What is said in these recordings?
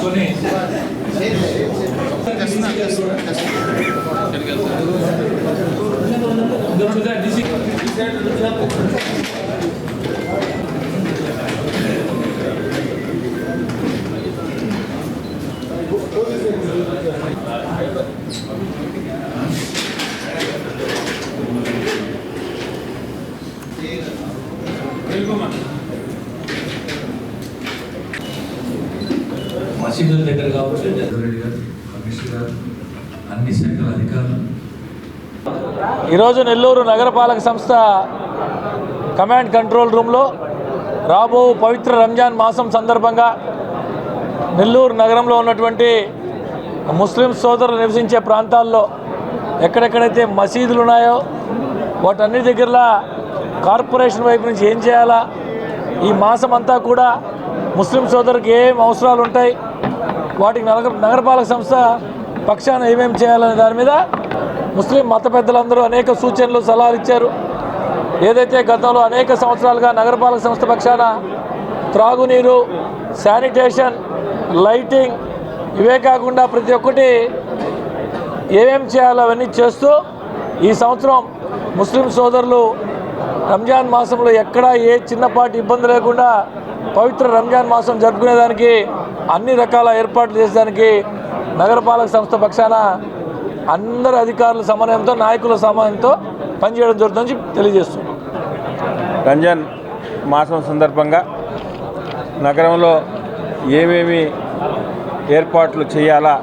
తీసుకొని ఇందులో డిసి మసీదుల దగ్గర అన్ని శాఖల అధికారులు. ఈరోజు నెల్లూరు నగరపాలక సంస్థ కమాండ్ కంట్రోల్ రూమ్లో రాబో పవిత్ర రంజాన్ మాసం సందర్భంగా నెల్లూరు నగరంలో ఉన్నటువంటి ముస్లిం సోదరులు నివసించే ప్రాంతాల్లో ఎక్కడెక్కడైతే మసీదులు ఉన్నాయో వాటన్ని దగ్గరలా కార్పొరేషన్ వైపు నుంచి ఏం చేయాలా? ఈ మాసం అంతా కూడా ముస్లిం సోదరుకి ఏం అవసరాలు ఉంటాయి? వాటికి నగర నగరపాలక సంస్థ పక్షాన ఏమేమి చేయాలనే దాని మీద ముస్లిం మత పెద్దలందరూ అనేక సూచనలు సలహాలు ఇచ్చారు. ఏదైతే గతంలో అనేక సంవత్సరాలుగా నగరపాలక సంస్థ పక్షాన త్రాగునీరు శానిటేషన్ లైటింగ్ ఇవే కాకుండా ప్రతి ఒక్కటి ఏమేం చేయాలో అవన్నీ చేస్తూ ఈ సంవత్సరం ముస్లిం సోదరులు రంజాన్ మాసంలో ఎక్కడా ఏ చిన్నపాటి ఇబ్బంది లేకుండా పవిత్ర రంజాన్ మాసం జరుపుకునేదానికి అన్ని రకాల ఏర్పాట్లు చేసేదానికి నగరపాలక సంస్థ పక్షాన అందరు అధికారుల సమన్వయంతో నాయకుల సమన్వయంతో పనిచేయడం జరుగుతుందని తెలియజేస్తున్నాం. రంజాన్ మాసం సందర్భంగా నగరంలో ఏమేమి ఏర్పాట్లు చేయాలా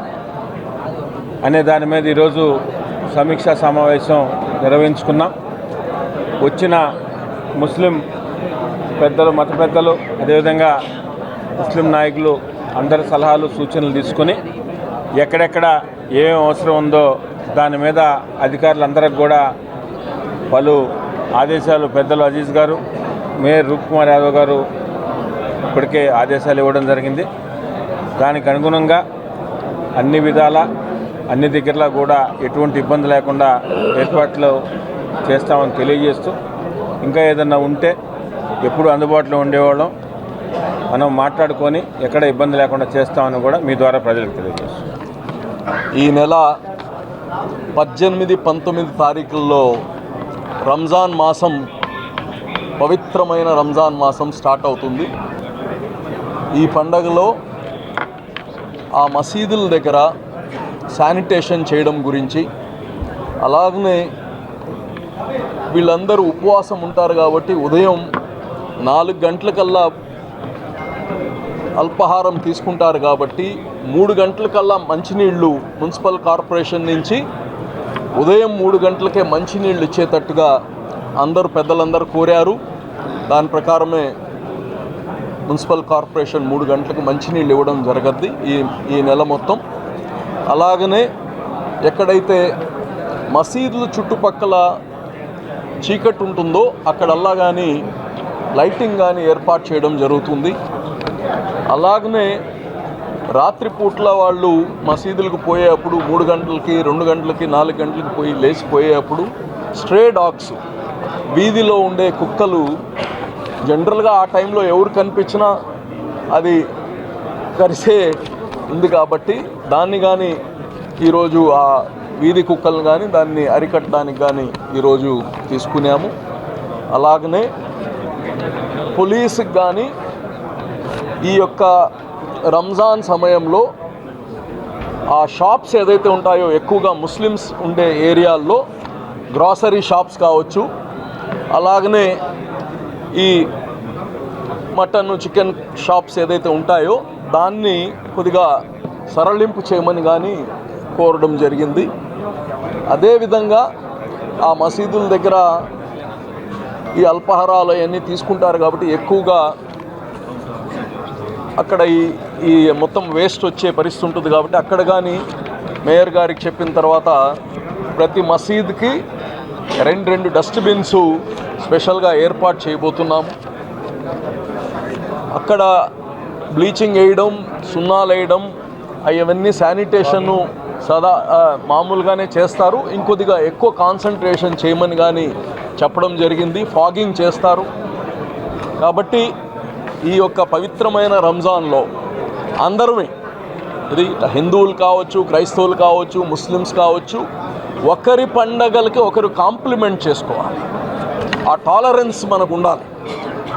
అనే దాని మీద ఈరోజు సమీక్షా సమావేశం నిర్వహించుకున్నాం. వచ్చిన ముస్లిం పెద్దలు మత పెద్దలు అదేవిధంగా ముస్లిం నాయకులు అందరి సలహాలు సూచనలు తీసుకొని ఎక్కడెక్కడ ఏమేమి అవసరం ఉందో దాని మీద అధికారులందరికి కూడా పలు ఆదేశాలు. పెద్దలు అజీజ్ గారు మేయర్ రూప్ కుమార్ యాదవ్ గారు ఇప్పటికే ఆదేశాలు ఇవ్వడం జరిగింది. దానికి అనుగుణంగా అన్ని విధాల అన్ని దగ్గరలా కూడా ఎటువంటి ఇబ్బంది లేకుండా ఏర్పాట్లు చేస్తామని తెలియజేస్తూ ఇంకా ఏదన్నా ఉంటే ఎప్పుడు అందుబాటులో ఉండేవాళ్ళం. మనం మాట్లాడుకొని ఎక్కడ ఇబ్బంది లేకుండా చేస్తామని కూడా మీ ద్వారా ప్రజలకు తెలియజేస్తాం ఈ నెల పద్దెనిమిది పంతొమ్మిది తారీఖుల్లో రంజాన్ మాసం పవిత్రమైన రంజాన్ మాసం స్టార్ట్ అవుతుంది. ఈ పండగలో ఆ మసీదుల దగ్గర శానిటేషన్ చేయడం గురించి అలాగనే వీళ్ళందరూ ఉపవాసం ఉంటారు కాబట్టి ఉదయం నాలుగు గంటలకల్లా అల్పాహారం తీసుకుంటారు కాబట్టి మూడు గంటలకల్లా మంచినీళ్ళు మున్సిపల్ కార్పొరేషన్ నుంచి ఉదయం మూడు గంటలకే మంచినీళ్ళు ఇచ్చేటట్టుగా అందరూ పెద్దలందరూ కోరారు. దాని ప్రకారమే మున్సిపల్ కార్పొరేషన్ మూడు గంటలకు మంచినీళ్ళు ఇవ్వడం జరగద్ది ఈ ఈ నెల మొత్తం. అలాగనే ఎక్కడైతే మసీదుల చుట్టుపక్కల చీకటి ఉంటుందో అక్కడల్లా కానీ లైటింగ్ కానీ ఏర్పాటు చేయడం జరుగుతుంది. అలాగనే రాత్రిపూట్ల వాళ్ళు మసీదులకు పోయేటప్పుడు మూడు గంటలకి రెండు గంటలకి నాలుగు గంటలకి పోయి లేచిపోయేటప్పుడు స్ట్రే డాగ్స్ వీధిలో ఉండే కుక్కలు జనరల్గా ఆ టైంలో ఎవరు కనిపించినా అది కరిసే ఉంది కాబట్టి దాన్ని కానీ ఈరోజు ఆ వీధి కుక్కలను కానీ దాన్ని అరికట్టడానికి కానీ ఈరోజు తీసుకున్నాము. అలాగనే పోలీసుకి కానీ ఈ యొక్క రంజాన్ సమయంలో ఆ షాప్స్ ఏదైతే ఉంటాయో ఎక్కువగా ముస్లిమ్స్ ఉండే ఏరియాల్లో గ్రాసరీ షాప్స్ కావచ్చు. అలాగనే ఈ మటన్ చికెన్ షాప్స్ ఏదైతే ఉంటాయో దాన్ని కొద్దిగా సరళింపు చేయమని కానీ కోరడం జరిగింది. అదేవిధంగా ఆ మసీదుల దగ్గర ఈ అల్పాహారాలు అవన్నీ తీసుకుంటారు కాబట్టి ఎక్కువగా అక్కడ ఈ ఈ మొత్తం వేస్ట్ వచ్చే పరిస్థితి ఉంటుంది కాబట్టి అక్కడ కానీ మేయర్ గారికి చెప్పిన తర్వాత ప్రతి మసీద్కి రెండు రెండు డస్ట్బిన్స్ స్పెషల్గా ఏర్పాటు చేయబోతున్నాం. అక్కడ బ్లీచింగ్ వేయడం సున్నాలు వేయడం అవన్నీ శానిటేషన్ సదా మామూలుగానే చేస్తారు. ఇంకొద్దిగా ఎక్కువ కాన్సన్ట్రేషన్ చేయమని కానీ చెప్పడం జరిగింది. ఫాగింగ్ చేస్తారు. కాబట్టి ఈ యొక్క పవిత్రమైన రంజాన్లో అందరమే ఇది హిందువులు కావచ్చు క్రైస్తవులు కావచ్చు ముస్లిమ్స్ కావచ్చు ఒకరి పండగలకి ఒకరు కాంప్లిమెంట్ చేసుకోవాలి. ఆ టాలరెన్స్ మనకు ఉండాలి.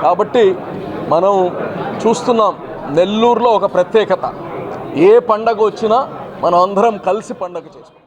కాబట్టి మనం చూస్తున్నాం నెల్లూరులో ఒక ప్రత్యేకత. ఏ పండగ వచ్చినా మనం అందరం కలిసి పండగ చేసుకుంటాం